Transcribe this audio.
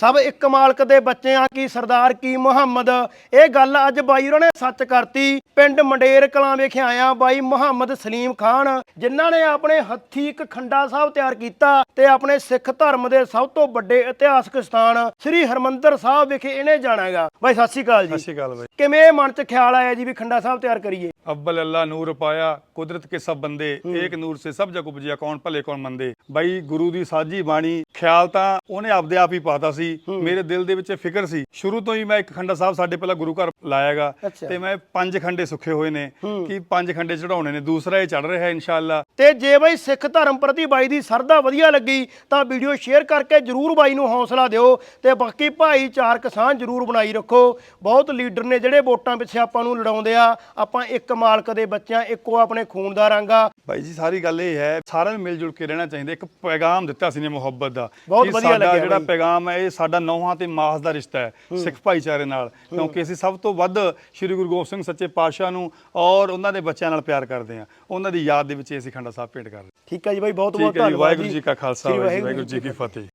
ਸਭ ਇੱਕ ਮਾਲਕ ਦੇ ਬੱਚੇ ਆ ਕੀ ਸਰਦਾਰ ਕੀ ਮੁਹੰਮਦ? ਇਹ ਗੱਲ ਅੱਜ ਬਾਈ ਉਹਨਾਂ ਨੇ ਸੱਚ ਕਰਤੀ। ਪਿੰਡ ਮੰਡੇਰ ਕਲਾਂ ਵਿਖੇ ਆਇਆ ਬਾਈ ਮੁਹੰਮਦ ਸਲੀਮ ਖਾਨ ਜਿਨ੍ਹਾਂ ਨੇ ਆਪਣੇ ਹੱਥੀ ਇੱਕ ਖੰਡਾ ਸਾਹਿਬ ਤਿਆਰ ਕੀਤਾ ਤੇ ਆਪਣੇ ਸਿੱਖ ਧਰਮ ਦੇ ਸਭ ਤੋਂ ਵੱਡੇ ਇਤਿਹਾਸਕ ਸਥਾਨ ਸ੍ਰੀ ਹਰਮੰਦਰ ਸਾਹਿਬ ਵਿਖੇ ਇਹਨੇ ਜਾਣਾ ਹੈਗਾ। ਬਾਈ ਸਤਿ ਸ਼੍ਰੀ ਅਕਾਲ ਸਤਿ ਜੀ ਸ਼੍ਰੀ ਅਕਾਲ ਬਾਈ। ਕਿਵੇਂ ਮਨ 'ਚ ਖਿਆਲ ਆਇਆ ਜੀ ਵੀ ਖੰਡਾ ਸਾਹਿਬ ਤਿਆਰ ਕਰੀਏ? अव्वल अल्लाह नूर पाया कुदरत के सब बंदे एक ਨੂਰ ਸੇ ਸਭ ਜਗ ਉਪਜਿਆ ਕੌਣ ਭਲੇ ਕੌਣ ਮੰਦੇ ਬਾਈ ਗੁਰੂ ਦੀ ਸਾਜੀ ਬਾਣੀ ਖਿਆਲ ਤਾਂ ਉਹਨੇ ਆਪਦੇ ਆਪ ਹੀ ਪਾਤਾ ਸੀ ਮੇਰੇ ਦਿਲ ਦੇ ਵਿੱਚ ਇਹ ਫਿਕਰ ਸੀ ਸ਼ੁਰੂ ਤੋਂ ਹੀ ਮੈਂ ਇੱਕ ਖੰਡਾ ਸਾਹਿਬ ਸਾਡੇ ਪਹਿਲਾਂ ਗੁਰੂ ਘਰ ਲਾਇਆਗਾ ਅੱਛਾ। ਤੇ ਮੈਂ ਪੰਜ ਖੰਡੇ ਸੁੱਖੇ ਹੋਏ ਨੇ ਕਿ ਪੰਜ ਖੰਡੇ ਚੜਾਉਣੇ ਨੇ ਦੂਸਰਾ ਇਹ ਚੜ ਰਿਹਾ ਹੈ ਇਨਸ਼ਾਅੱਲਾ ਤੇ ਜੇ ਬਾਈ ਸਿੱਖ ਧਰਮ ਪ੍ਰਤੀ ਬਾਈ ਦੀ ਸਰਦਾ ਵਧੀਆ ਲੱਗੀ ਤਾਂ ਵੀਡੀਓ ਸ਼ੇਅਰ ਕਰਕੇ ਜਰੂਰ ਬਾਈ ਨੂੰ ਹੌਸਲਾ ਦਿਓ ਤੇ ਬਾਕੀ ਭਾਈਚਾਰ ਕਿਸਾਨ ਜਰੂਰ ਬਣਾਈ ਰੱਖੋ ਬਹੁਤ ਲੀਡਰ ਨੇ ਜਿਹੜੇ ਵੋਟਾਂ ਪਿੱਛੇ ਆਪਾਂ ਨੂੰ ਲੜਾਉਂਦੇ ਆ ਆਪਾਂ ਇੱਕ ਮਾਲਕ ਦੇ ਬੱਚਿਆਂ ਇੱਕੋ ਆਪਣੇ ਖੂਨ ਦਾ ਰੰਗ ਆ ਬਾਈ ਜੀ ਸਾਰੀ ਗੱਲ ਇਹ ਹੈ ਸਾਰਿਆਂ ਨੂੰ ਮਿਲ ਜੁਲ ਕੇ ਰਹਿਣਾ ਚਾਹੀਦਾ ਇੱਕ ਪੈਗਾਮ ਦਿੱਤਾ ਸੀ ਨੇ ਮੁਹੱਬਤ ਦਾ ਬਹੁਤ ਵਧੀਆ ਲੱਗਿਆ ਜਿਹੜਾ। ਪੈਗਾਮ ਹੈ ਇਹ ਸਾਡਾ ਨੌਹਾਂ ਤੇ ਮਾਸ ਦਾ ਰਿਸ਼ਤਾ ਹੈ ਸਿੱਖ ਭਾਈਚਾਰੇ ਨਾਲ। ਕਿਉਂਕਿ ਅਸੀਂ ਸਭ ਤੋਂ ਵੱਧ ਸ੍ਰੀ ਗੁਰੂ ਗੋਬਿੰਦ ਸਿੰਘ ਸੱਚੇ ਪਾਤਸ਼ਾਹ ਨੂੰ ਔਰ ਉਹਨਾਂ ਦੇ ਬੱਚਿਆਂ ਨਾਲ ਪਿਆਰ ਕਰਦੇ ਹਾਂ। ਉਹਨਾਂ ਦੀ ਯਾਦ ਦੇ ਵਿੱਚ ਅਸੀਂ ਖੰਡਾ ਸਾਹਿਬ ਭੇਟ ਕਰਦੇ ਠੀਕ ਹੈ ਜੀ ਬਾਈ ਬਹੁਤ ਬਹੁਤ ਧੰਨਵਾਦ ਵਾਹਿਗੁਰੂ ਜੀ। ਕਾ ਖਾਲਸਾ ਵਾਹਿਗੁਰੂ ਜੀ ਕੀ ਫਤਿਹ।